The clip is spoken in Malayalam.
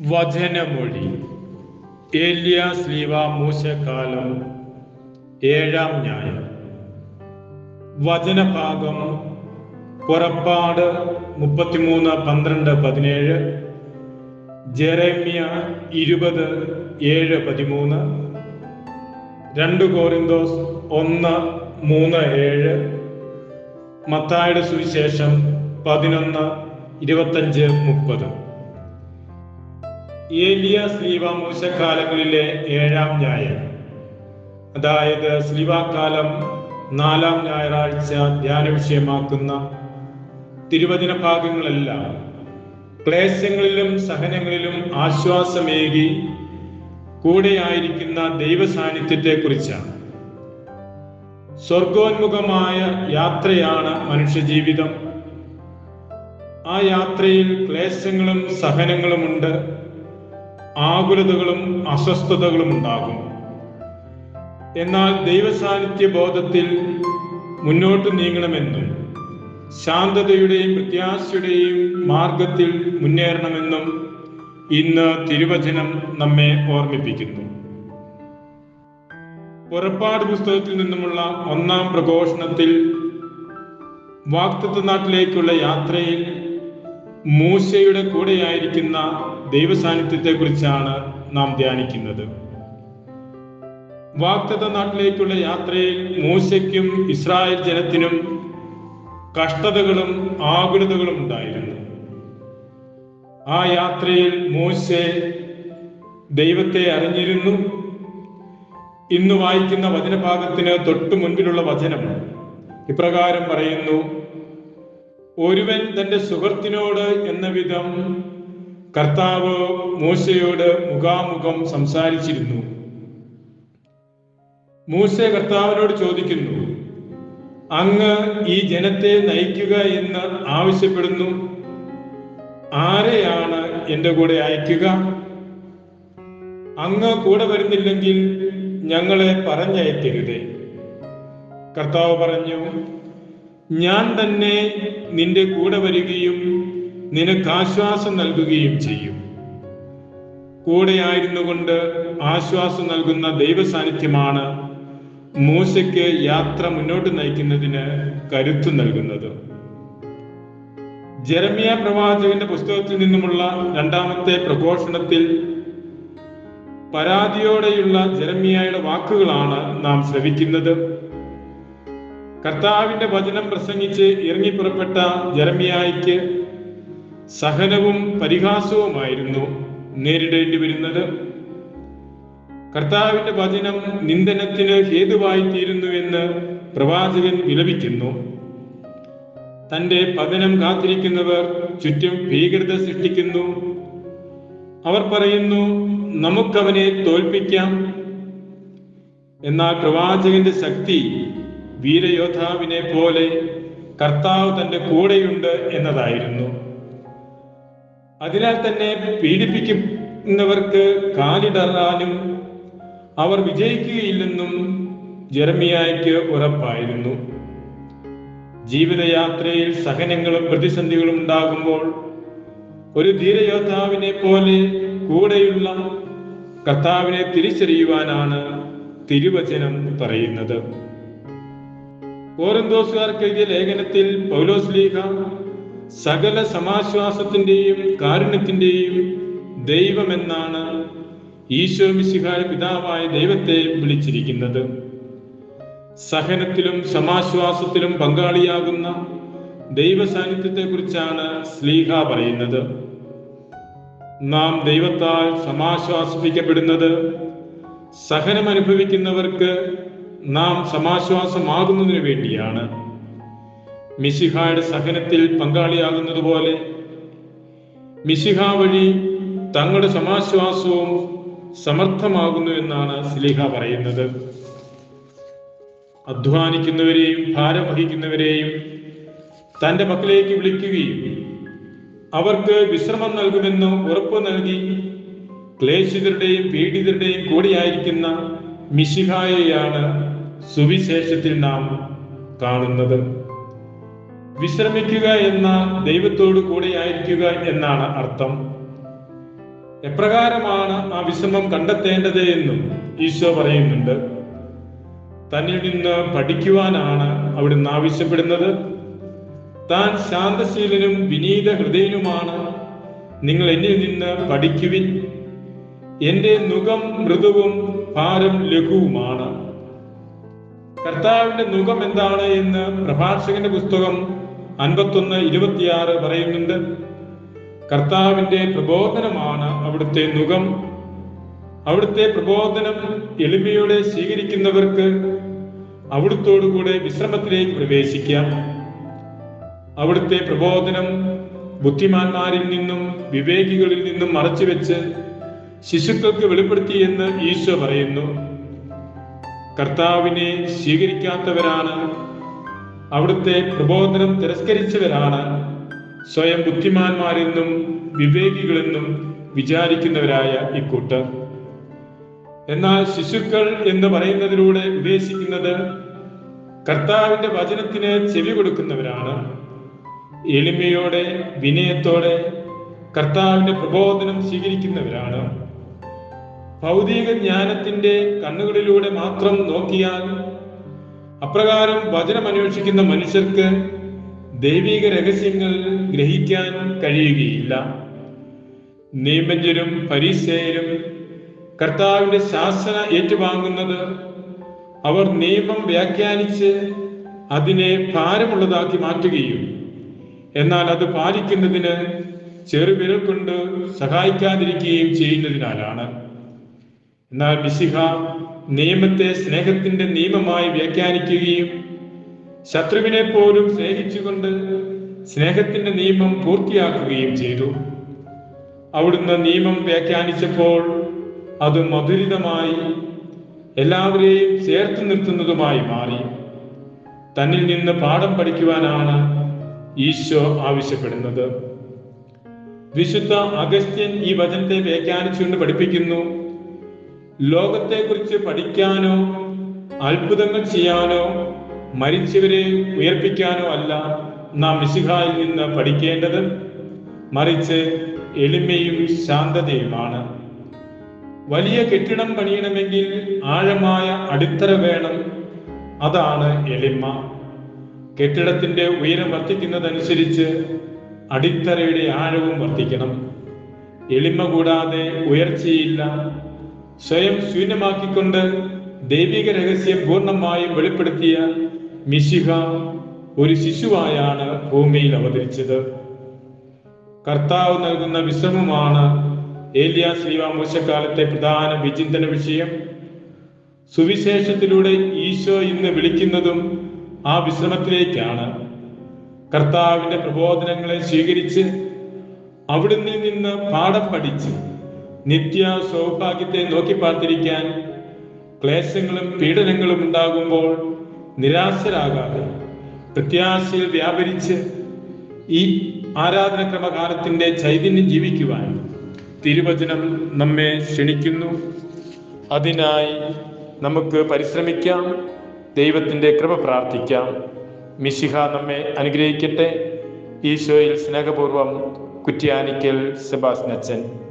വചനമൊഴി. ഏലിയ സ്ലീവ മൂശക്കാലം ഏഴാം ന്യായം. വചനഭാഗം പുറപ്പാട് മുപ്പത്തിമൂന്ന് പന്ത്രണ്ട് പതിനേഴ് ജെറേമ്യ ഇരുപത് ഏഴ് പതിമൂന്ന് രണ്ട് കോറിന്തോസ് ഒന്ന് മൂന്ന് ഏഴ് മത്തായുടെ സുവിശേഷം പതിനൊന്ന് ഇരുപത്തഞ്ച് മുപ്പത്. ഏലിയ സ്ലീവ മൂശക്കാലങ്ങളിലെ ഏഴാം ഞായർ. അതായത് സ്ലീവാക്കാലം നാലാം ഞായറാഴ്ച ധ്യാന വിഷയമാക്കുന്ന തിരുവചന ഭാഗങ്ങളെല്ലാം ക്ലേശങ്ങളിലും സഹനങ്ങളിലും ആശ്വാസമേകി കൂടെയായിരിക്കുന്ന ദൈവ സാന്നിധ്യത്തെ കുറിച്ചാണ് സ്വർഗോന്മുഖമായ യാത്രയാണ് മനുഷ്യജീവിതം. ആ യാത്രയിൽ ക്ലേശങ്ങളും സഹനങ്ങളുമുണ്ട്. ആകുലതകളും അസ്വസ്ഥതകളും ഉണ്ടാകും. എന്നാൽ ദൈവസാന്നിധ്യ ബോധത്തിൽ മുന്നോട്ട് നീങ്ങണമെന്നും ശാന്തതയുടെയും പ്രത്യാശയുടെയും മാർഗത്തിൽ മുന്നേറണമെന്നും ഇന്ന് തിരുവചനം നമ്മെ ഓർമ്മിപ്പിക്കുന്നു. പുറപ്പാട് പുസ്തകത്തിൽ നിന്നുമുള്ള ഒന്നാം പ്രഘോഷണത്തിൽ വാക്തത്വ നാട്ടിലേക്കുള്ള യാത്രയിൽ മൂശയുടെ കൂടെയായിരിക്കുന്ന ദൈവസാന്നിധ്യത്തെ കുറിച്ചാണ് നാം ധ്യാനിക്കുന്നത്. വാക്തത നാട്ടിലേക്കുള്ള യാത്രയിൽ മൂശയ്ക്കും ഇസ്രായേൽ ജനത്തിനും കഷ്ടതകളും ആകുലതകളും ഉണ്ടായിരുന്നു. ആ യാത്രയിൽ മൂശ ദൈവത്തെ അറിഞ്ഞിരുന്നു. ഇന്ന് വായിക്കുന്ന വചനഭാഗത്തിന് തൊട്ടു മുൻപിലുള്ള വചനം ഇപ്രകാരം പറയുന്നു ഒരുവൻ തന്റെ സുഹൃത്തിനോട് എന്ന വിധം കർത്താവ് മൂശയോട് മുഖാമുഖം സംസാരിച്ചിരുന്നു. മൂശ കർത്താവിനോട് ചോദിക്കുന്നു അങ്ങ് ഈ ജനത്തെ നയിക്കുക എന്ന് ആവശ്യപ്പെടുന്നു. ആരെയാണ് എന്റെ കൂടെ അയക്കുക? അങ്ങ് കൂടെ വരുന്നില്ലെങ്കിൽ ഞങ്ങളെ പറഞ്ഞയക്കരുതേ. കർത്താവ് പറഞ്ഞു ഞാൻ തന്നെ നിന്റെ കൂടെ വരികയും നിനക്ക് ആശ്വാസം നൽകുകയും ചെയ്യും. കൂടെയായിരുന്നു കൊണ്ട് ആശ്വാസം നൽകുന്ന ദൈവ സാന്നിധ്യമാണ് മൂശയ്ക്ക് യാത്ര മുന്നോട്ട് നയിക്കുന്നതിന് കരുത്തു നൽകുന്നത്. ജെറമിയ പ്രവാചകന്റെ പുസ്തകത്തിൽ നിന്നുമുള്ള രണ്ടാമത്തെ പ്രഘോഷണത്തിൽ പരാതിയോടെയുള്ള ജെറമിയായുടെ വാക്കുകളാണ് നാം ശ്രവിക്കുന്നത്. കർത്താവിന്റെ വചനം പ്രസംഗിച്ച് ഇറങ്ങിപ്പുറപ്പെട്ട ജെറമിയായിക്ക് സഹനവും പരിഹാസവുമായിരുന്നു നേരിടേണ്ടി വരുന്നത്. കർത്താവിന്റെ വചനം നിന്ദനത്തിന് ഹേതുവായി തീരുന്നുവെന്ന് പ്രവാചകൻ വിലപിക്കുന്നു. തന്റെ പതനം കാത്തിരിക്കുന്നവർ ചുറ്റും ഭീകരത സൃഷ്ടിക്കുന്നു. അവർ പറയുന്നു നമുക്കവനെ തോൽപ്പിക്കാം. എന്നാൽ പ്രവാചകന്റെ ശക്തി വീരയോദ്ധാവിനെ പോലെ കർത്താവ് തന്റെ കൂടെയുണ്ട് എന്നതായിരുന്നു. അതിനാൽ തന്നെ പീഡിപ്പിക്കുന്നവർക്ക് കാലിടറാനും അവർ വിജയിക്കുകയില്ലെന്നും ജർമിയായിക്ക് ഉറപ്പായിരുന്നു. ജീവിതയാത്രയിൽ സഹനങ്ങളും പ്രതിസന്ധികളും ഉണ്ടാകുമ്പോൾ ഒരു ധീരയോദ്ധാവിനെ പോലെ കൂടെയുള്ള കർത്താവിനെ തിരിച്ചറിയുവാനാണ് തിരുവചനം പറയുന്നത്. കോരന്തോസുകാർക്ക് എഴുതിയ ലേഖനത്തിൽ പൗലോസ്ലീഹ സകല സമാശ്വാസത്തിന്റെയും കാരുണ്യത്തിന്റെയും ദൈവമെന്നാണ് ഈശോ മിശിഹായ പിതാവായ ദൈവത്തെ വിളിച്ചിരിക്കുന്നത്. സഹനത്തിലും സമാശ്വാസത്തിലും പങ്കാളിയാകുന്ന ദൈവ സാന്നിധ്യത്തെ കുറിച്ചാണ് സ്ലീഹ പറയുന്നത്. നാം ദൈവത്താൽ സമാശ്വാസിപ്പിക്കപ്പെടുന്നത് സഹനം അനുഭവിക്കുന്നവർക്ക് നാം സമാശ്വാസമാകുന്നതിന് വേണ്ടിയാണ്. മിശിഹായുടെ സഹനത്തിൽ പങ്കാളിയാകുന്നതുപോലെ മിശിഹ വഴി തങ്ങളുടെ സമാശ്വാസവും സമർത്ഥമാകുന്നു എന്നാണ് സ്ലിഹ പറയുന്നത്. അധ്വാനിക്കുന്നവരെയും ഭാരം വഹിക്കുന്നവരെയും തന്റെ മക്കളിലേക്ക് വിളിക്കുകയും അവർക്ക് വിശ്രമം നൽകുമെന്ന് ഉറപ്പ് നൽകി ക്ലേശിതരുടെയും പീഡിതരുടെയും കൂടിയായിരിക്കുന്ന മിശിഹായെയാണ് സുവിശേഷത്തിൽ നാം കാണുന്നത്. വിശ്രമിക്കുക എന്ന ദൈവത്തോടു കൂടെയായിരിക്കുക എന്നാണ് അർത്ഥം. എപ്രകാരമാണ് ആ വിശ്രമം കണ്ടെത്തേണ്ടത് എന്നും ഈശോ പറയുന്നുണ്ട്. തന്നിൽ നിന്ന് പഠിക്കുവാനാണ് അവിടുന്ന് ആവശ്യപ്പെടുന്നത്. താൻ ശാന്തശീലനും വിനീത ഹൃദയനുമാണ്. നിങ്ങൾ എന്നിൽ നിന്ന് പഠിക്കുവിൻ. എന്റെ നുഖം മൃദുവും ഭാരം ലഘുവുമാണ്. കർത്താവിന്റെ നുഖം എന്താണ് എന്ന് പ്രഭാഷകന്റെ പുസ്തകം അൻപത്തൊന്ന് ഇരുപത്തിയാറ് പറയുന്നുണ്ട് കർത്താവിന്റെ പ്രബോധനമാണ് അവിടുത്തെ നുകം അവിടുത്തെ പ്രബോധനം എളിമയോടെ സ്വീകരിക്കുന്നവർക്ക് അവിടുത്തോടുകൂടെ വിശ്രമത്തിലേക്ക് പ്രവേശിക്കാം. അവിടുത്തെ പ്രബോധനം ബുദ്ധിമാന്മാരിൽ നിന്നും വിവേകികളിൽ നിന്നും മറച്ചുവെച്ച് ശിശുക്കൾക്ക് വെളിപ്പെടുത്തിയെന്ന് ഈശോ പറയുന്നു. കർത്താവിനെ സ്വീകരിക്കാത്തവരാണ് അവിടുത്തെ പ്രബോധനം തിരസ്കരിച്ചവരാണ്. സ്വയം ബുദ്ധിമാന്മാരെന്നും വിവേകികളെന്നും വിചാരിക്കുന്നവരായ ഇക്കൂട്ടർ. എന്നാൽ ശിശുക്കൾ എന്ന് പറയുന്നതിലൂടെ ഉദ്ദേശിക്കുന്നത് കർത്താവിന്റെ വചനത്തിന് ചെവി കൊടുക്കുന്നവരാണ്. എളിമയോടെ വിനയത്തോടെ കർത്താവിന്റെ പ്രബോധനം സ്വീകരിക്കുന്നവരാണ്. ഭൗതിക ജ്ഞാനത്തിന്റെ കണ്ണുകളിലൂടെ മാത്രം നോക്കിയാൽ അപ്രകാരം വചനം അന്വേഷിക്കുന്ന മനുഷ്യർക്ക് ദൈവിക രഹസ്യങ്ങൾ ഗ്രഹിക്കാൻ കഴിയുകയില്ല. നിയമജ്ഞരും പരീക്ഷയരും കർത്താവിന്റെ ശാസന ഏറ്റുവാങ്ങുന്നത് അവർ നിയമം വ്യാഖ്യാനിച്ച് അതിനെ ഭാരമുള്ളതാക്കി മാറ്റുകയും എന്നാൽ അത് പാലിക്കുന്നതിന് ചെറുവിരൽ കൊണ്ട് സഹായിക്കാതിരിക്കുകയും ചെയ്യുന്നതിനാലാണ്. എന്നാൽ മിശിഹ നിയമത്തെ സ്നേഹത്തിന്റെ നിയമമായി വ്യാഖ്യാനിക്കുകയും ശത്രുവിനെ പോലും സ്നേഹിച്ചുകൊണ്ട് സ്നേഹത്തിന്റെ നിയമം പൂർത്തിയാക്കുകയും ചെയ്തു. അവിടുന്ന് നിയമം വ്യാഖ്യാനിച്ചപ്പോൾ അത് മധുരിതമായി എല്ലാവരെയും ചേർത്ത് നിർത്തുന്നതുമായി മാറി. തന്നിൽ നിന്ന് പാഠം പഠിക്കുവാനാണ് ഈശോ ആവശ്യപ്പെടുന്നത്. വിശുദ്ധ അഗസ്ത്യൻ ഈ വചനത്തെ വ്യാഖ്യാനിച്ചുകൊണ്ട് പഠിപ്പിക്കുന്നു. ലോകത്തെക്കുറിച്ച് പഠിക്കാനോ അത്ഭുതങ്ങൾ ചെയ്യാനോ മരിച്ചവരെ ഉയർപ്പിക്കാനോ അല്ല നാം മിശിഹായിൽ നിന്ന് പഠിക്കേണ്ടത്. മറിച്ച് എളിമയും ശാന്തതയുമാണ്. വലിയ കെട്ടിടം പണിയണമെങ്കിൽ ആഴമായ അടിത്തറ വേണം. അതാണ് എളിമ. കെട്ടിടത്തിന്റെ ഉയരം വർദ്ധിക്കുന്നതനുസരിച്ച് അടിത്തറയുടെ ആഴവും വർദ്ധിക്കണം. എളിമ കൂടാതെ ഉയർച്ചയില്ല. സ്വയം ശൂന്യമാക്കിക്കൊണ്ട് ദൈവിക രഹസ്യം പൂർണമായും വെളിപ്പെടുത്തിയ മിശിഹ ഒരു ശിശുവായാണ് ഭൂമിയിൽ അവതരിച്ചത്. കർത്താവ് നൽകുന്ന വിശ്രമമാണ് ഏലിയ ശ്രീവാമോശക്കാലത്തെ പ്രധാന വിചിന്തന വിഷയം. സുവിശേഷത്തിലൂടെ ഈശോ ഇന്ന് വിളിക്കുന്നതും ആ വിശ്രമത്തിലേക്കാണ്. കർത്താവിന്റെ പ്രബോധനങ്ങളെ സ്വീകരിച്ച് അവിടുന്ന് നിന്ന് പാഠം പഠിച്ച് നിത്യ സൗഭാഗ്യത്തെ നോക്കി പാർത്തിരിക്കാൻ ക്ലേശങ്ങളും പീഡനങ്ങളും ഉണ്ടാകുമ്പോൾ നിരാശരാകാതെ പ്രത്യാശയിൽ വ്യാപരിച്ച് ഈ ആരാധനക്രമകാലത്തിന്റെ ചൈതന്യം ജീവിക്കുവാൻ തിരുവചനം നമ്മെ ക്ഷണിക്കുന്നു. അതിനായി നമുക്ക് പരിശ്രമിക്കാം. ദൈവത്തിന്റെ കൃപ പ്രാർത്ഥിക്കാം. മിശിഹ നമ്മെ അനുഗ്രഹിക്കട്ടെ. ഈശോയിൽ സ്നേഹപൂർവം കുറ്റ്യാനിക്കൽ സെബാസ്നച്ചൻ